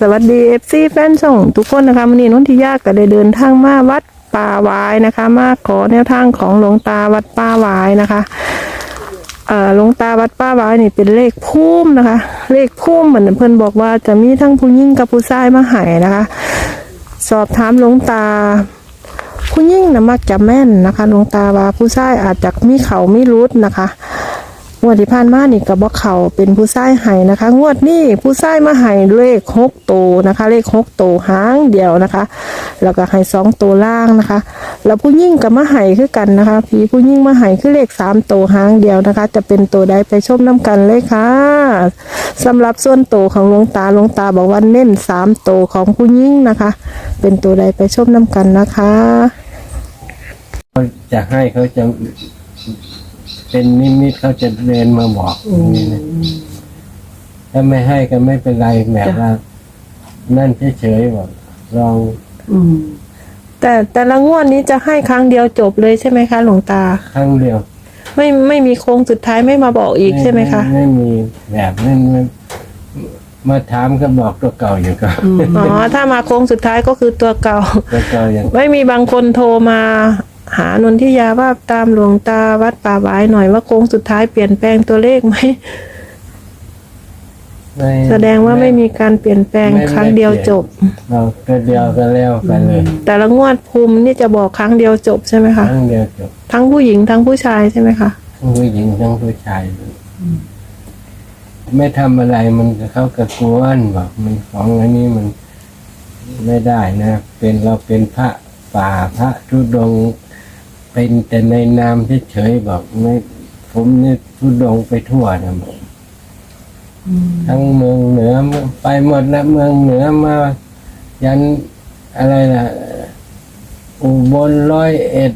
สวัสดีเอฟซีแฟนช่งทุกคนนะคะวันนี้นุ่นทิยาก็ได้เดินทางมาวัดป่าวายนะคะ มาขอแนวทางของหลวงตาวัดป่าวายนะคะเอ่อหลวงตาวัดป่าวายนี่เป็นเลขพุ่มนะคะ เลขพุ่มเหมือนเพิ่อนบอกว่าจะมีทั้งผู้หญิงกับผู้ชายมาหายนะคะ สอบถามหลวงตาผู้หญิงนะมักจะแม่นนะคะหลวงตาว่าผู้ชายอาจจะมีเขาไม่รุดนะคะ งวดที่ผ่านมานี่กับบ่เขาเป็นผู้ชายไห้นะคะ งวดนี้ผู้ชายมาไห้เลขหกโตนะคะ เลขหกโตหางเดียวนะคะ แล้วก็ไห้สองตัวล่างนะคะ แล้วผู้ยิ่งกับมาไห้คือกันนะคะผีผู้ยิ่งมาไห้คือเลขสามตัวหางเดียวนะคะ จะเป็นตัวใดไปชมน้ำกันเลยค่ะสำหรับส่วนตัวของหลวงตาหลวงตาบอกว่าเน้นสามตัวของผู้ยิ่งนะคะ เป็นตัวใดไปชมน้ำกันนะคะเขาจะให้เขาจะ เป็นนิมิตเขาจะเดินมาบอกอย่างนี้นะถ้าไม่ให้ก็ไม่เป็นไรแบบว่านั่นเฉยๆบอกลองอืม แต่แต่ละงวดนี้จะให้ครั้งเดียวจบเลยใช่ไหมคะ หลวงตา ครั้งเดียวไม่ไม่มีโค้งสุดท้ายไม่มาบอกอีกใช่ไหมคะไม่มีแบบนั้นไม่มาถามก็บอกตัวเก่าอยู่ก็อ๋อถ้ามาโค้งสุดท้ายก็คือตัวเก่าตัวเก่าอย่างไม่มีบางคนโทรมา หานนทิยาว่าตามหลวงตาวัดป่าหวายหน่อยว่าโค้งสุดท้ายเปลี่ยนแปลงตัวเลขไหมไม่แสดงว่าไม่มีการเปลี่ยนแปลงไม่ครั้งเดียวจบเราตัวเดียวก็แล้วไปเลย แต่ละงวดภูมินี่จะบอกครั้งเดียวจบใช่ไหมคคะรั้งเดียวจบทั้งผู้หญิงทั้งผู้ชายใช่ไหมคะทั้งผู้หญิงทั้งผู้ชายไม่ทำอะไรมันก็เขากระกวนบอกมันของอันนี้มันไม่ได้นะ เป็นเราเป็นพระป่าพระทุดงค์ เป็นแต่ในนามเฉยๆบอกไม่ผมเนี่ยทุดงค์ไปทั่วนะบอกทั้งเมืองเหนือไปหมดนะเมืองเหนือมา ยันอะไรนะอุบลร้อยเอ็ด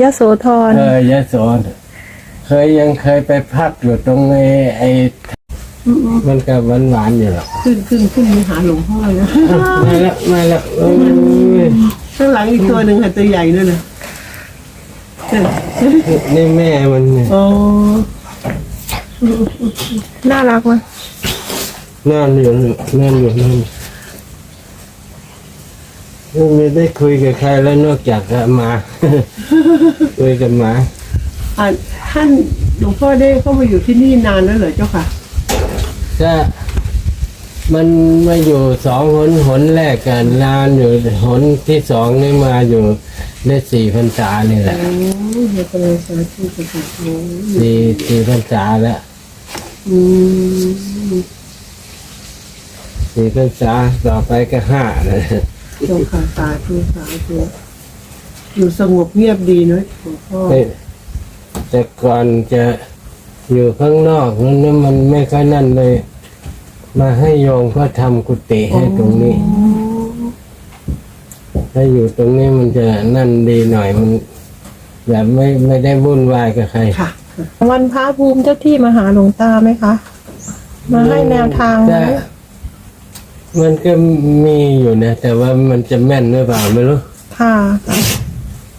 ยโสธรเออยะโสธรเคยยังเคยไปพักอยู่ตรงไอ้ไอ้มันก็หวานหวานๆอยู่หรอกขึ้นขึ้นขึ้นมาหาหลวงพ่อเลยนะมาแล้วมาแล้วโอ้ย ข้างหลังอีกตัวหนึ่งค่ะตัวใหญ่ด้วยนะเออนี่แม่มันเนี่ยอ๋อน่ารักมั้ยนอนอยู่นอนอยู่นั่นไม่ได้คุยกับใครแล้วนอกจากกับหมาคุยกับหมาอะท่านหลวงพ่อได้เข้ามาอยู่ที่นี่นานแล้วเหรอเจ้าค่ะก็ มันมาอยู่สองหนหนแรกกันนานอยู่หนที่สองนี่มาอยู่ได้สี่พรรษานี่แหละโอ้ยเดี๋ยวไปเลยสาธุสาธุสี่สี่พรรษาแล้วอืมสี่พรรษาต่อไปก็ห้าเลยเจ้าค่ะสาธุสาธุอยู่สงบเงียบดีเนอะหลวงพ่อแต่แต่ก่อนจะอยู่ข้างนอกนั้นนะมันไม่ค่อยนั่นเลย มาให้โยมก็ทำกุฏิให้ตรงนี้ ถ้าอยู่ตรงนี้มันจะนั่นดีหน่อยมันแบบไม่ไม่ได้วุ่นวายกับใคร ค่ะ วันพระภูมิเจ้าที่มาหาหลวงตาไหมคะ มาให้แนวทางไหมแต่มันก็มีอยู่นะ แต่ว่ามันจะแม่นหรือเปล่าไม่รู้ ค่ะ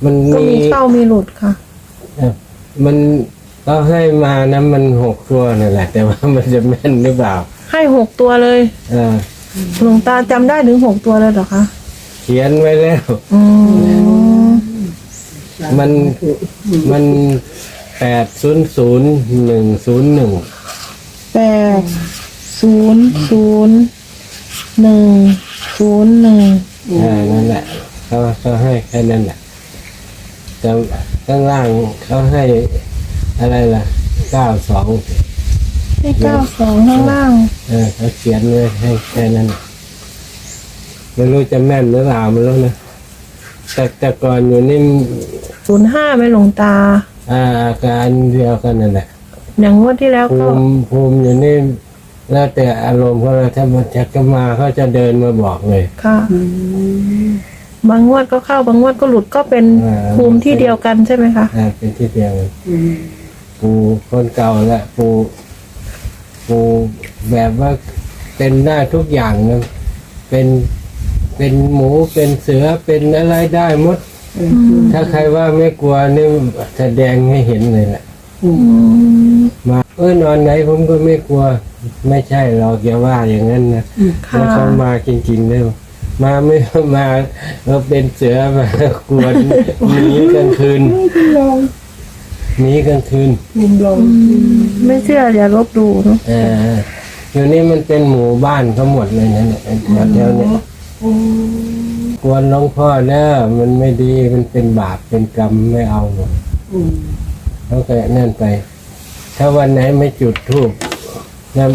มันก็มีมีเข้ามีหลุดค่ะเอ่อมันก็ให้มานะมันหกตัวนั่นแหละ แต่ว่ามันจะแม่นหรือเปล่า ให้หกตัวเลยเออหลวงตาจำได้ถึงหกตัวเลยเหรอคะเขียนไว้แล้ว อืมมันมันแปดศูนย์ศูนย์หนึ่งศูนย์หนึ่งแปดศูนย์ศูนย์หนึ่งศูนย์หนึ่งอ่านั่นแหละเขาเขาให้แค่นั้นแหละแต่ข้างล่างเขาให้อะไรล่ะเก้าสอง ให้เก้าสองข้างล่าง เออเขาเขียนไว้ให้แค่นั้นไม่รู้จะแม่นหรือเปล่าไม่รู้นะแต่แต่ก่อนอยู่นี่ศูนย์ห้าไหมหลวงตาอาอาการเดียวกันนั่นแหละอย่างงวดที่แล้วภูก็ มิภูมิอยู่นี่แล้วแต่อารมณ์เขาเลยถ้ามันจะก็มาเขาจะเดินมาบอกเลย ค่ะอืมบางงวดก็เข้า บางงวดก็หลุดก็เป็นอ่า ภูมิที่เดียวกันใช่ไหมคะ อ่าเป็นที่เดียวกันอืมปูคนเก่าและปู ปูแบบว่าเป็นได้ทุกอย่างนะเป็นเป็นหมูเป็นเสือเป็นอะไรได้หมดเออถ้าใครว่าไม่กลัวนี่แสดงให้เห็นเลยแหละอืมอืมมาเออนอนไหนผมก็ไม่กลัว ไม่ใช่หรอกอย่าว่าอย่างนั้นนะค่ะแล้วเขามาจริงๆเลยมาไม่มาเราเป็นเสือมากวนหนีกลางคืนลอง หนีกลางคืนมุมลองไม่เชื่ออย่าลบดูเนาะเออเดี๋ยวนี้มันเป็นหมู่บ้านเขาหมดเลยนะเนี่ยแถวๆเนี่ยกวนหลวงพ่อเด้อมันไม่ดีมันเป็นบาปเป็นกรรมไม่เอาหรอกอืมเขาก็นั่นไป ถ้าวันไหนไม่จุดธูปนั่น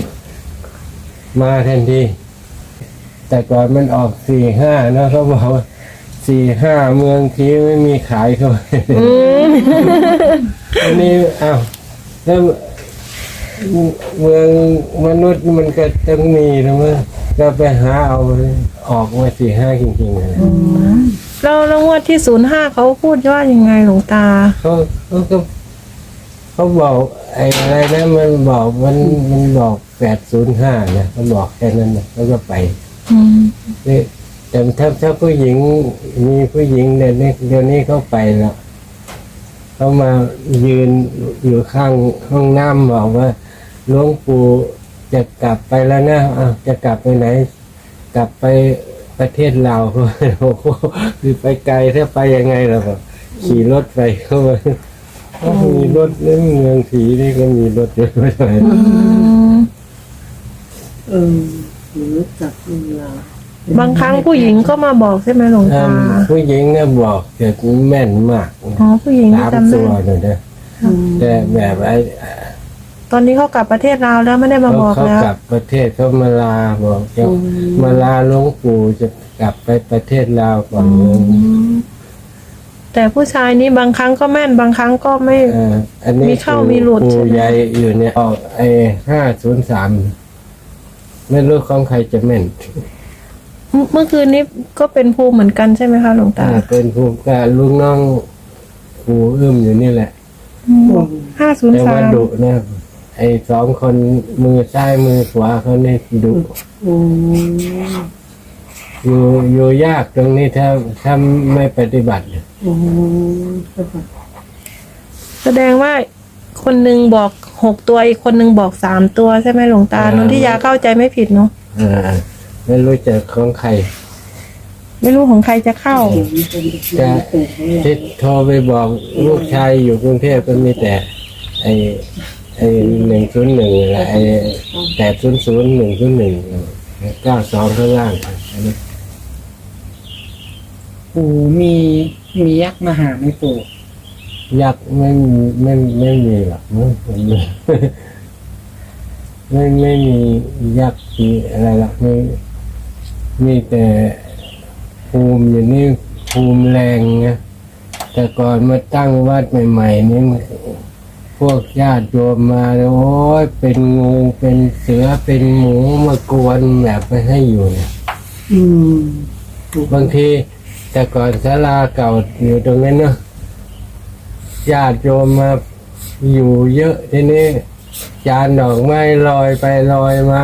มาทันทีแต่ก่อนมันออกสี่ห้าเนอะเขาบอกว่า สี่ห้าเมืองทีไม่มีขายเขาอืมอันนี้อ้าวแล้วเมืองมนุษย์มันก็ต้องมีนะมั้งก็ไปหาเอาออกมาสี่ห้าจริงๆเลยแล้วแล้วงวดที่ศูนย์ห้าเขาพูดว่ายังไงหลวงตาเขาเขาก็เขาบอกไอ้อะไรนะมันบอกมันมันบอกแปดศูนย์ห้านะเขาบอกแค่นั้นนะแล้วก็ไปอืมนี่ แต่ถ้าถ้าผู้หญิงมีผู้หญิงเดี๋ยวนี้เดี๋ยวนี้เขาไปแล้วเขามายืนอยู่ข้างห้องน้ำบอกว่าหลวงปู่จะกลับไปแล้วนะอ้าวจะกลับไปไหน กลับไปประเทศลาวโอ้โหคือไปไกลถ้าไปยังไงล่ะบอกขี่รถไปเข้ามาก็มีรถนี่เมืองผีนี่ก็มีรถเยอะไปหน่อยอืมเออรู้จักเวลา บางครั้งผู้หญิงก็มาบอกใช่ไหมหลวงอ่าตาผู้หญิงเนี่ยบอกเกิดแม่นมากอ๋อผู้หญิงนี่สามจำตัได้วเลยนะแต่แบบไอ้ตอนนี้เขากลับประเทศลาวแล้วไม่ได้มาเขาบอกเขาแล้ว กลับประเทศเขามาลาบอกจะมาลาหลวงปู่จะกลับไปประเทศลาวก่อนเมืองแต่ผู้ชายนี่บางครั้งก็แม่นบางครั้งก็ไม่ เอ่ออันนี้มีเข้ามีหลุดใช่ปู่ไหมใหญ่อยู่เนี่ยออกไอ้ห้าศูนย์สามไม่รู้ของใครจะแม่น เมื่อเมื่อคืนนี้ก็เป็นภูมิเหมือนกันใช่ไหมคะหลวงตา อ่าเป็นภูมิกับลุงน้องปู่อึ้มอยู่นี่แหละ ห้าศูนย์แต่สาว่ามดุนะไอ้สองคนมือซ้ายมือขวาเขาเนี่ยดุโอ้อยู่อยู่ยากตรงนี้ถ้าถ้าไม่ปฏิบัติโอ้สบายแสดงว่าคนหนึ่งบอกหกตัวอีกคนหนึ่งบอกสามตัวใช่ไหมหลวงตาอ่า นนทิยาเข้าใจไม่ผิดเนาะ อ่า ไม่รู้จะของใคร ไม่รู้ของใครจะเข้า จะที่โทรไปบอกลูกชายอยู่กรุงเทพก็มีแต่ ไอ้ไอ้หนึ่งศูนย์หนึ่งไอ้แปดศูนย์ศูนย์หนึ่งศูนย์หนึ่งเก้าสองข้างล่างอันนี้ปู่มีมียักษ์มาหาไหม่ปู่ยักษ์ไม่มีไม่ไม่มีหรอกมั้งผมไม่ไม่มียักษ์มีอะไรหรอกมี มีแต่ภูมิอยู่นี่ภูมิแรงนะแต่ก่อนมาตั้งวัดใหม่ๆนี่พวกญาติโยมมาแล้วโอ้ยเป็นงูเป็นเสือเป็นหมูมากวนแบบไม่ให้อยู่เนี่ยอืมบางทีแต่ก่อนศาลาเก่าอยู่ตรงนั้นเนาะญาติโยมมาอยู่เยอะทีนี้จานดอกไม้ลอยไปลอยมา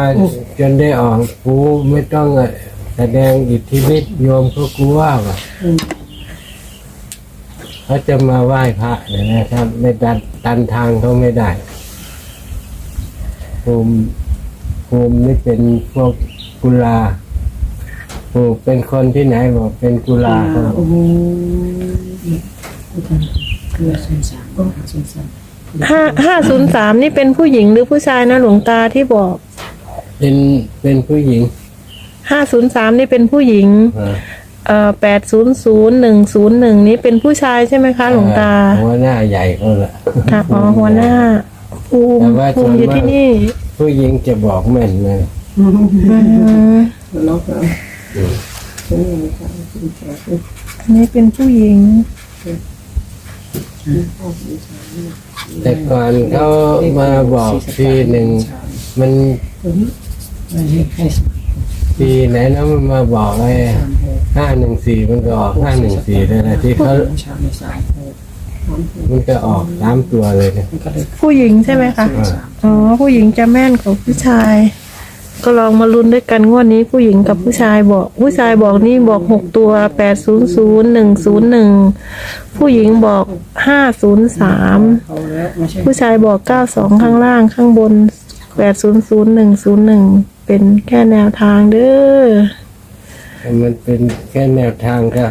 จนได้ออกกูไม่ต้องอะ แสดงอิทธิฤทธิ์โยมเขากลัวว่ะอืมเขาจะมาไหว้พระเนี่ยนะครับ ไม่ดันตันทางเขาไม่ได้ภูมิภูมินี่เป็นพวกกุลาภูมิเป็นคนที่ไหนบอกเป็นกุลาเขาโอ้โหเพื่อสงสารสงสารห้าห้าศูนย์สามนี่เป็นผู้หญิงหรือผู้ชายนะหลวงตาที่บอก เป็นเป็นผู้หญิง ห้าศูนย์สามนี่เป็นผู้หญิงอ่าเอ่อแปดศูนย์ศูนย์หนึ่งศูนย์หนึ่งนี้เป็นผู้ชายใช่ไหมคะ หลวงตาหัวหน้าใหญ่เขาละ ค่ะอ๋อหัวหน้าภูมิแต่ว่าภูมิอยู่ส่วนมาก ที่นี่ผู้หญิงจะบอกแม่นเลยอืมล็อกแล้วฉันยังไม่ทราบคุณสาธุอันนี้เป็นผู้หญิงพ่อคุณสาธุแต่ก่อนเขามาบอกทีหนึ่งมันไม่ให้ให้ส ปีไหนนะมันมาบอกไอ้ห้าหนึ่งสี่มันก็ออกห้าหนึ่งสี่เลยนะที่เขามันก็ออกสามตัวเลยเนี่ยผู้หญิงใช่ไหมคะ อ๋อ ผู้หญิงจะแม่นกว่าผู้ชาย ก็ลองมาลุ้นด้วยกันงวดนี้ผู้หญิงกับผู้ชายบอก ผู้ชายบอกนี่บอกหกตัวแปดศูนย์ศูนย์หนึ่งศูนย์หนึ่งผู้หญิงบอกห้าศูนย์สามผู้ชายบอกเก้าสองข้างล่างข้างบนแปดศูนย์ศูนย์หนึ่งศูนย์หนึ่ง เป็นแค่แนวทางเด้อ มันเป็นแค่แนวทางก็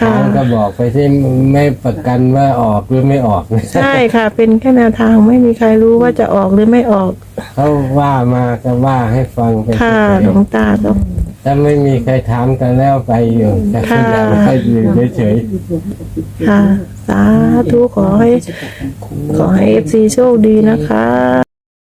ค่ะ ทางก็บอกไปที่ไม่ประกันว่าออกหรือไม่ออกนะใช่ค่ะ เป็นแค่แนวทางไม่มีใครรู้ว่าจะออกหรือไม่ออก เขาว่ามาก็ว่าให้ฟังไปค่ะเฉหลยวงตาก็ๆถ้าไม่มีใครถามกันแล้วไปอยู่แต่ค่ะ อยากให้อยู่เฉยค่ะ สาธุขอให้จะกลับเป็นครูขอให้เอฟซีโชคดีนะคะ